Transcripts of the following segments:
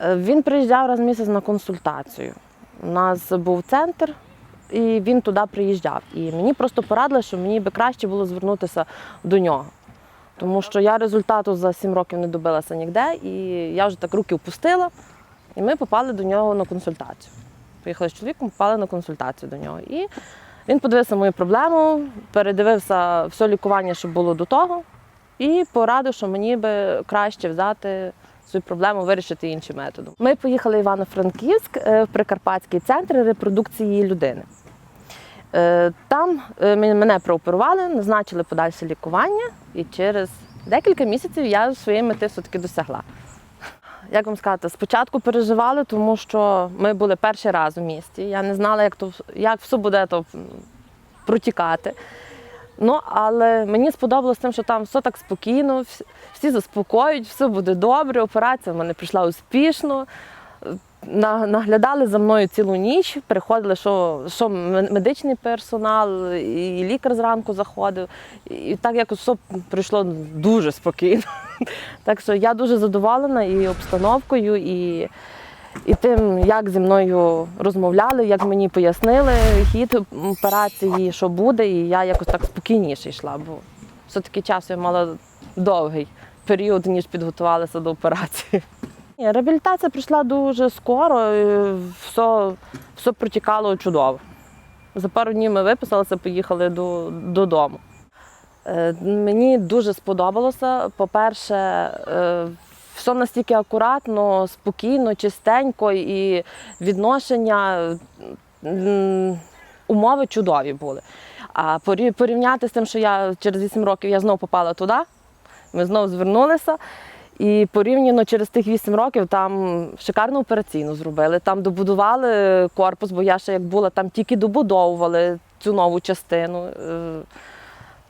Е, Він приїжджав раз в місяць на консультацію. У нас був центр, і він туди приїжджав. І мені просто порадили, що мені би краще було звернутися до нього. Тому що я результату за 7 років не добилася ніде, і я вже так руки впустила, і ми попали до нього на консультацію. Поїхали з чоловіком, попали на консультацію до нього. І він подивився мою проблему, передивився все лікування, що було до того, і порадив, що мені би краще взяти свою проблему, вирішити іншим методом. Ми поїхали в Івано-Франківськ е, в Прикарпатський центр репродукції людини. Е, Там е, мене прооперували, назначили подальше лікування, і через декілька місяців я своєї мети все-таки досягла. Як вам сказати, спочатку переживали, тому що ми були перший раз у місті. Я не знала, як, то, як все буде то, протікати. Ну, але мені сподобалось тим, що там все так спокійно, всі- заспокоюють, все буде добре. Операція в мене прийшла успішно. Наглядали за мною цілу ніч, приходили, що, що медичний персонал, і лікар зранку заходив. І так якось все прийшло дуже спокійно. Так що я дуже задоволена і обстановкою, і, і тим, як зі мною розмовляли, як мені пояснили хід операції, що буде, і я якось так спокійніше йшла, бо все-таки часу я мала довгий період, ніж підготувалася до операції. Ні, Реабілітація прийшла дуже скоро, і все, все протікало чудово. За пару днів ми виписалися, поїхали до, додому. Е, Мені дуже сподобалося. По-перше, е, все настільки акуратно, спокійно, чистенько і відношення, умови чудові були. А порівняти з тим, що я через 8 років я знову попала туди, ми знову звернулися. І порівняно через тих 8 років там шикарну операційну зробили. Там добудували корпус, бо я ще як була, там тільки добудовували цю нову частину.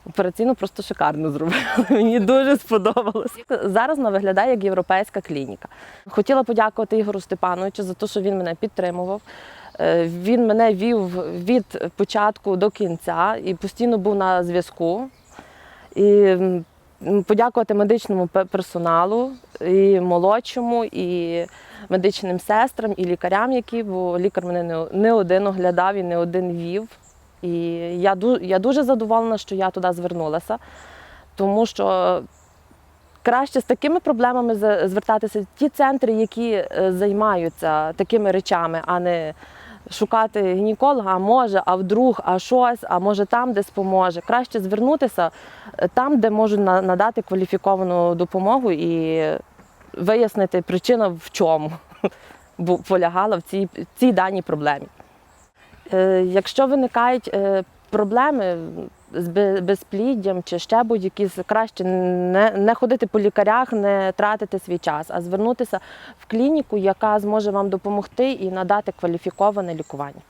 Операційну просто шикарно зробили. Мені дуже сподобалось. Зараз вона виглядає як європейська клініка. Хотіла подякувати Ігору Степановичу за те, що він мене підтримував. Е, Він мене вів від початку до кінця і постійно був на зв'язку. І подякувати медичному персоналу, і молодшому, і медичним сестрам, і лікарям, які, бо лікар мене не, не один оглядав і не один вів. І я, я дуже задоволена, що я туди звернулася, тому що краще з такими проблемами звертатися в ті центри, які е, займаються такими речами, а не шукати гінеколога, а може, а вдруг, а щось, а може там десь поможе. Краще звернутися е, там, де можуть надати кваліфіковану допомогу і вияснити причину в чому полягала в цій, цій даній проблемі. Е, Якщо виникають е, проблеми з безпліддям чи ще будь-які, краще не, не ходити по лікарях, не тратити свій час, а звернутися в клініку, яка зможе вам допомогти і надати кваліфіковане лікування.